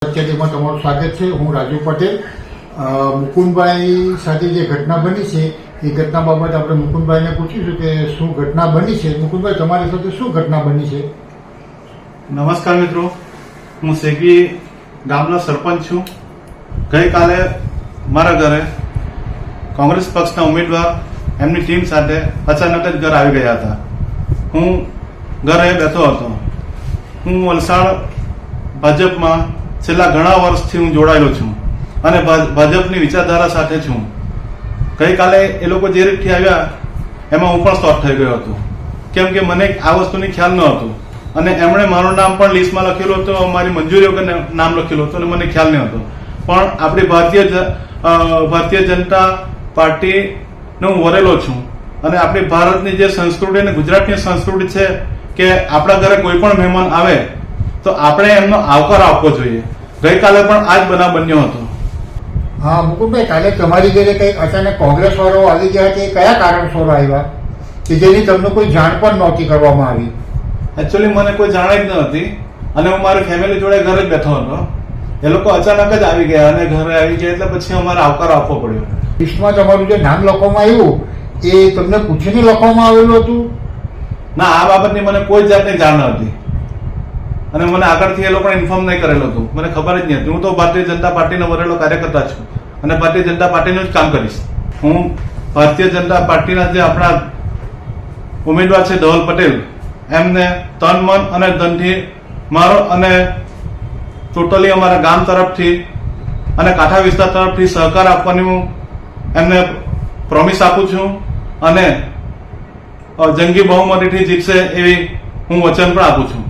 કચેરીમાં તમારું સ્વાગત છે. હું રાજુ પટેલ. મુકુંદભાઈ સાથે જે ઘટના બની છે, એ ઘટના બાબતે આપણે મુકુંદભાઈને પૂછીશું કે શું ઘટના બની છે? મુકુંદભાઈ, તમારી સાથે શું ઘટના બની છે? નમસ્કાર મિત્રો. હું શેકી ગામનો સરપંચ છું. ગઈકાલે મારા ઘરે કોંગ્રેસ પક્ષના ઉમેદવાર એમની ટીમ સાથે અચાનક જ ઘર આવી ગયા હતા. હું ઘરે બેઠો હતો. હું વલસાડ ભાજપમાં છેલ્લા ઘણા વર્ષથી હું જોડાયેલો છું અને ભાજપની વિચારધારા સાથે છું. ગઈકાલે એ લોકો જે રીતથી આવ્યા, એમાં હું પણ શોર્ટ થઈ ગયો હતો. કેમ કે મને આ વસ્તુની ખ્યાલ ન હતું. અને એમણે મારું નામ પણ લિસ્ટમાં લખેલું હતું મારી મંજૂરી વગર નામ લખેલું હતું, અને મને ખ્યાલ નહીં હતો. પણ આપણી ભારતીય ભારતીય જનતા પાર્ટીનો હું વરેલો છું. અને આપણી ભારતની જે સંસ્કૃતિ અને ગુજરાતની સંસ્કૃતિ છે કે આપણા ઘરે કોઈ પણ મહેમાન આવે, તો આપણે એમનો આવકાર આપવો જોઈએ. ગઈકાલે પણ આ જ બનાવ બન્યો હતો. હા મુકુટભાઈ કાલે તમારી ઘરે કંઈક અચાનક કોંગ્રેસ વાળો આવી ગયા તે કયા કારણસર આવ્યા? કે જેની તમને કોઈ જાણ પણ નહોતી કરવામાં આવી? એકચ્યુઅલી મને કોઈ જાણ જ ન હતી. અને હું મારી ફેમિલી જોડે ઘરે જ બેઠો હતો. એ લોકો અચાનક જ આવી ગયા અને ઘરે આવી ગયા એટલે પછી અમારે આવકાર આપવો પડ્યો. લિસ્ટમાં તમારું જે નામ લખવામાં આવ્યું એ તમને પૂછીને લખવામાં આવેલું હતું? ના આ બાબતની મને કોઈ જાતની જાણ ન હતી. અને મને આગળથી એ લોકોને ઇન્ફોર્મ નહીં કરેલું હતું. મને ખબર જ નહીં હતી. હું તો ભારતીય જનતા પાર્ટીનો વરેલો કાર્યકર્તા છું. અને ભારતીય જનતા પાર્ટીનું જ કામ કરીશ. હું ભારતીય જનતા પાર્ટીના જે આપણા ઉમેદવાર છે ધવલ પટેલ, એમને તન, મન અને ધનથી મારો અને ટોટલી અમારા ગામ તરફથી અને કાંઠા વિસ્તાર તરફથી સહકાર આપવાની હું એમને પ્રોમિસ આપું છું. અને જંગી બહુમતીથી જીતશે એવી હું વચન પણ આપું છું.